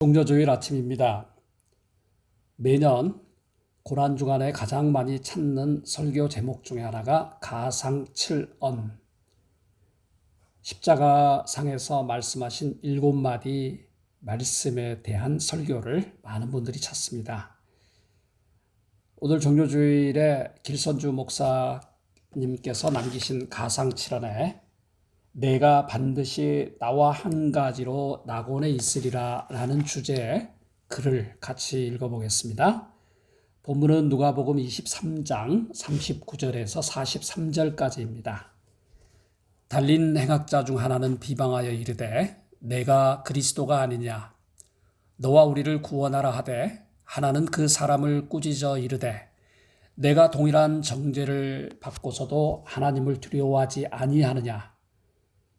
종교주일 아침입니다. 매년 고난 주간에 가장 많이 찾는 설교 제목 중에 하나가 가상칠언. 십자가상에서 말씀하신 일곱 마디 말씀에 대한 설교를 많은 분들이 찾습니다. 오늘 종교주일에 길선주 목사님께서 남기신 가상칠언에 내가 반드시 나와 한 가지로 낙원에 있으리라 라는 주제의 글을 같이 읽어보겠습니다. 본문은 누가복음 23장 39절에서 43절까지입니다. 달린 행악자 중 하나는 비방하여 이르되 내가 그리스도가 아니냐 너와 우리를 구원하라 하되 하나는 그 사람을 꾸짖어 이르되 내가 동일한 정죄를 받고서도 하나님을 두려워하지 아니하느냐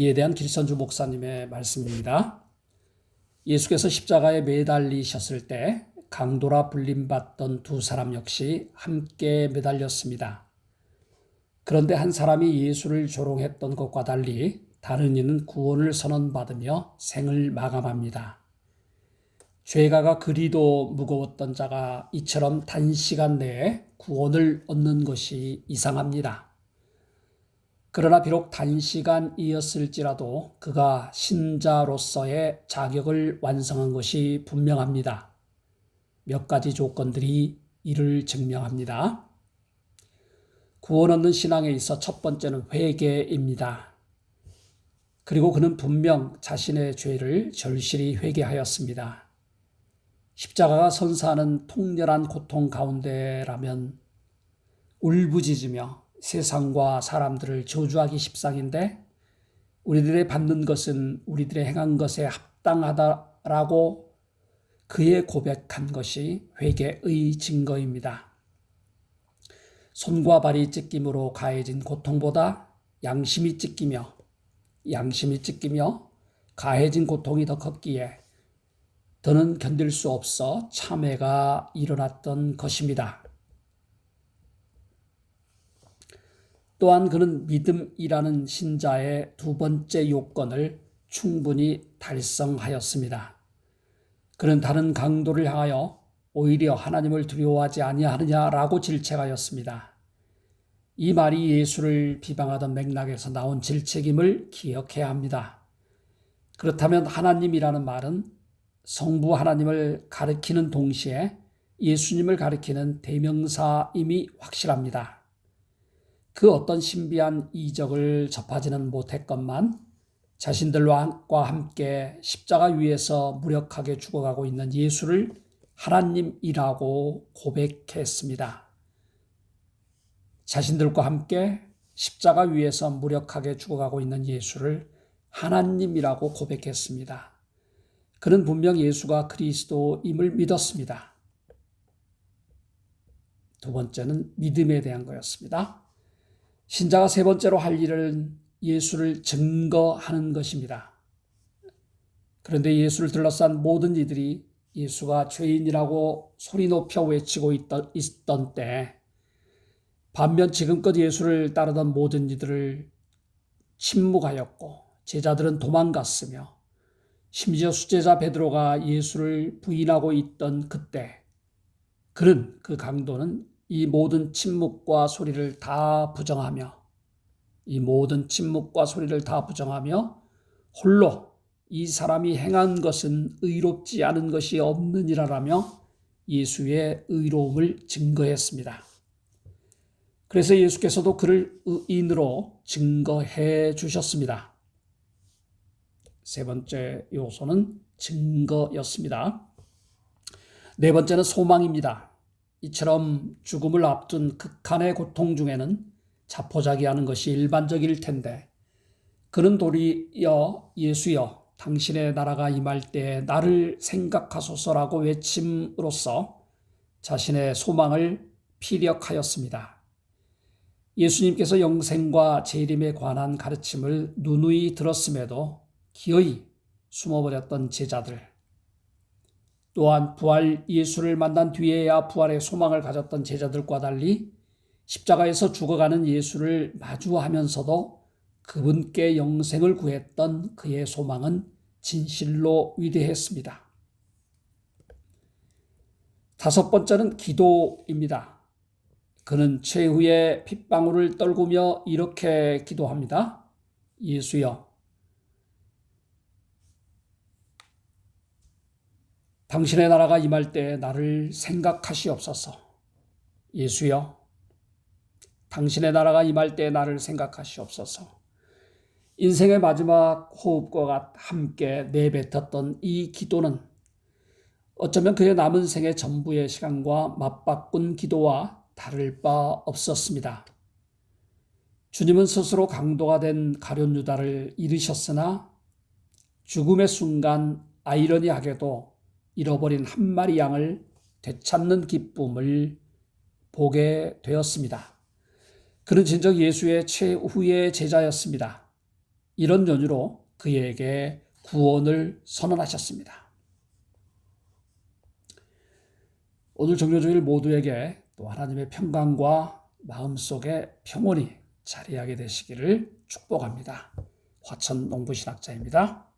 이에 대한 길선주 목사님의 말씀입니다. 예수께서 십자가에 매달리셨을 때 강도라 불림받던 두 사람 역시 함께 매달렸습니다. 그런데 한 사람이 예수를 조롱했던 것과 달리 다른 이는 구원을 선언받으며 생을 마감합니다. 죄가가 그리도 무거웠던 자가 이처럼 단시간 내에 구원을 얻는 것이 이상합니다. 그러나 비록 단시간이었을지라도 그가 신자로서의 자격을 완성한 것이 분명합니다. 몇 가지 조건들이 이를 증명합니다. 구원 얻는 신앙에 있어 첫 번째는 회개입니다. 그리고 그는 분명 자신의 죄를 절실히 회개하였습니다. 십자가가 선사하는 통렬한 고통 가운데라면 울부짖으며 세상과 사람들을 저주하기 십상인데 우리들의 받는 것은 우리들의 행한 것에 합당하다라고 그의 고백한 것이 회개의 증거입니다. 손과 발이 찢김으로 가해진 고통보다 양심이 찢기며 양심이 찢기며 가해진 고통이 더 컸기에 더는 견딜 수 없어 참회가 일어났던 것입니다. 또한 그는 믿음이라는 신자의 두 번째 요건을 충분히 달성하였습니다. 그는 다른 강도를 향하여 오히려 하나님을 두려워하지 아니하느냐라고 질책하였습니다. 이 말이 예수를 비방하던 맥락에서 나온 질책임을 기억해야 합니다. 그렇다면 하나님이라는 말은 성부 하나님을 가리키는 동시에 예수님을 가리키는 대명사임이 확실합니다. 그 어떤 신비한 이적을 접하지는 못했건만 자신들과 함께 십자가 위에서 무력하게 죽어가고 있는 예수를 하나님이라고 고백했습니다. 자신들과 함께 십자가 위에서 무력하게 죽어가고 있는 예수를 하나님이라고 고백했습니다. 그는 분명 예수가 그리스도임을 믿었습니다. 두 번째는 믿음에 대한 거였습니다. 신자가 세 번째로 할 일은 예수를 증거하는 것입니다. 그런데 예수를 둘러싼 모든 이들이 예수가 죄인이라고 소리 높여 외치고 있던, 있던 때, 반면 지금껏 예수를 따르던 모든 이들을 침묵하였고, 제자들은 도망갔으며, 심지어 수제자 베드로가 예수를 부인하고 있던 그때, 그는 그 강도는 이 모든 침묵과 소리를 다 부정하며 이 모든 침묵과 소리를 다 부정하며 홀로 이 사람이 행한 것은 의롭지 않은 것이 없느니라라며 예수의 의로움을 증거했습니다. 그래서 예수께서도 그를 의인으로 증거해 주셨습니다. 세 번째 요소는 증거였습니다. 네 번째는 소망입니다. 이처럼 죽음을 앞둔 극한의 고통 중에는 자포자기하는 것이 일반적일 텐데 그는 도리어 예수여 당신의 나라가 임할 때 나를 생각하소서라고 외침으로써 자신의 소망을 피력하였습니다. 예수님께서 영생과 재림에 관한 가르침을 누누이 들었음에도 기어이 숨어버렸던 제자들, 또한 부활 예수를 만난 뒤에야 부활의 소망을 가졌던 제자들과 달리 십자가에서 죽어가는 예수를 마주하면서도 그분께 영생을 구했던 그의 소망은 진실로 위대했습니다. 다섯 번째는 기도입니다. 그는 최후의 핏방울을 떨구며 이렇게 기도합니다. 예수여, 당신의 나라가 임할 때 나를 생각하시옵소서. 예수여, 당신의 나라가 임할 때 나를 생각하시옵소서. 인생의 마지막 호흡과 함께 내뱉었던 이 기도는 어쩌면 그의 남은 생의 전부의 시간과 맞바꾼 기도와 다를 바 없었습니다. 주님은 스스로 강도가 된 가룟 유다를 잃으셨으나 죽음의 순간 아이러니하게도 잃어버린 한 마리 양을 되찾는 기쁨을 보게 되었습니다. 그는 진정 예수의 최후의 제자였습니다. 이런 연유로 그에게 구원을 선언하셨습니다. 오늘 종료주일 모두에게 또 하나님의 평강과 마음속에 평온이 자리하게 되시기를 축복합니다. 화천 농부신학자입니다.